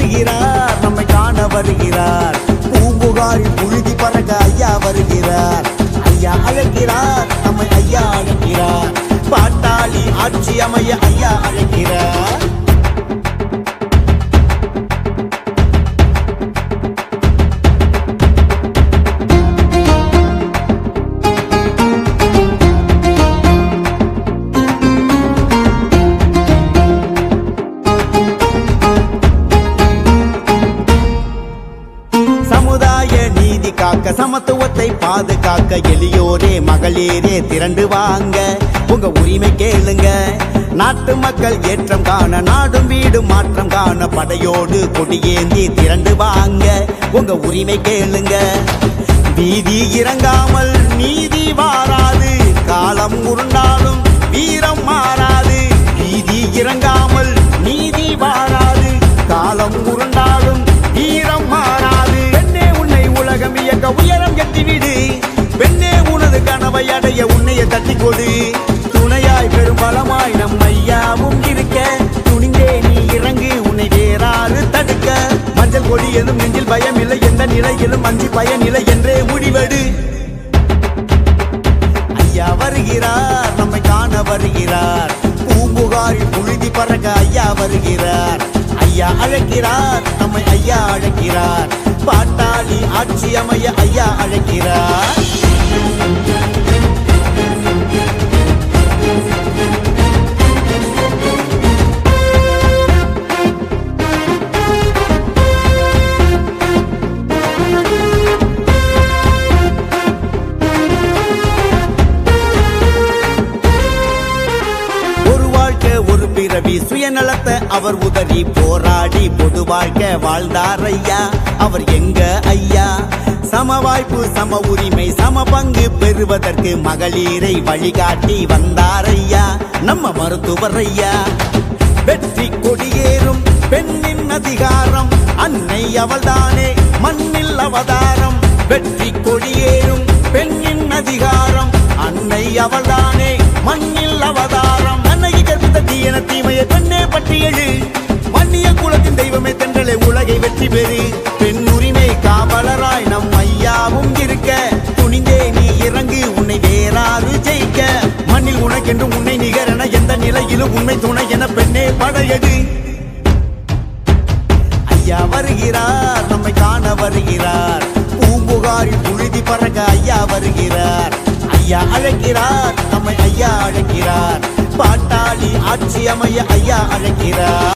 வருகிறார் நம்மை காண வருகிறார். பூம்புகாரில் புழுதி பறக்க ஐயா வருகிறார். ஐயா அழைக்கிறார் நம்மை ஐயா அழைக்கிறார் பாட்டாளி ஆட்சி அமைய சமுதாய நீதி காக்க சமத்துவத்தை பாதுகாக்க எளியோரே மகளிரே திரண்டு வாங்க. உங்க உரிமை கேளுங்க. நாட்டு மக்கள் ஏற்றம் காண நாடும் வீடும் மாற்றம் காண படையோடு கொடியேந்தி திரண்டு வாங்க. உங்க உரிமை கேளுங்க. வீதி இறங்காமல் நீதி வாராது. காலம் உருண்டாலும் வீரம் மாற உனது அடைய உன்னைய தட்டி கொடு. துணையாய் பெரும் பலமாய் நம் ஐயாவும் இருக்க. துணிந்தே நீ இறங்கு உன்னை வேறாறு தடுக்க. மஞ்சள் கொடி எதுவும் நெஞ்சில் பயம் இல்லை எந்த நிலையிலும் அஞ்சு பயனில்லை என்றே முடிவெடு. ஐயா வருகிறார் நம்மை காண வருகிறார். பூம்புகாரில் புழுதி பறக்க ஐயா வருகிறார். ஐயா அழைக்கிறார் நம்மை ஐயா அழைக்கிறார். பாட்டாளி ஆட்சி அமைய ஐயா அழை ஒரு சுயநலத்தை அவர் உதறி போராடி பொது வாழ்க்கை வாழ்ந்தார் ஐயா அவர் எங்க ஐயா? சம வாய்ப்பு சம உரிமை சம பங்கு பெறுவதற்கு மகளிரை வழிகாட்டி வந்தார் ஐயா நம்ம மருத்துவர் ஐயா வெற்றி கொடியேறும் பெண்ணின் அதிகாரம் அன்னை அவள்தானே மண்ணில் அவதாரம். வெற்றி கொடியேறும் பெண்ணின் அதிகாரம் அன்னை அவள்தானே மண்ணில் அவதாரம். வெற்றி பெறு. பெண் உரிமை காவலராய் நம் ஐயாவும் இருக்க. துணிந்தே நீ இறங்கு உன்னை வேறாறு ஜெயிக்க. மண்ணில் உனக்கென்று உன்னை நிகரென எந்த நிலையிலும் உண்மை துணை என பெண்ணே படையடு. ஐயா வருகிறார் நம்மை காண வருகிறார். பூம்புகாரில் புழுதி பறக்க ஐயா வருகிறார். ஐயா அழைக்கிறார் நம்மை ஐயா அழைக்கிறார். பாட்டாளி ஆட்சி அமைய ஐயா அழைக்கிறார்.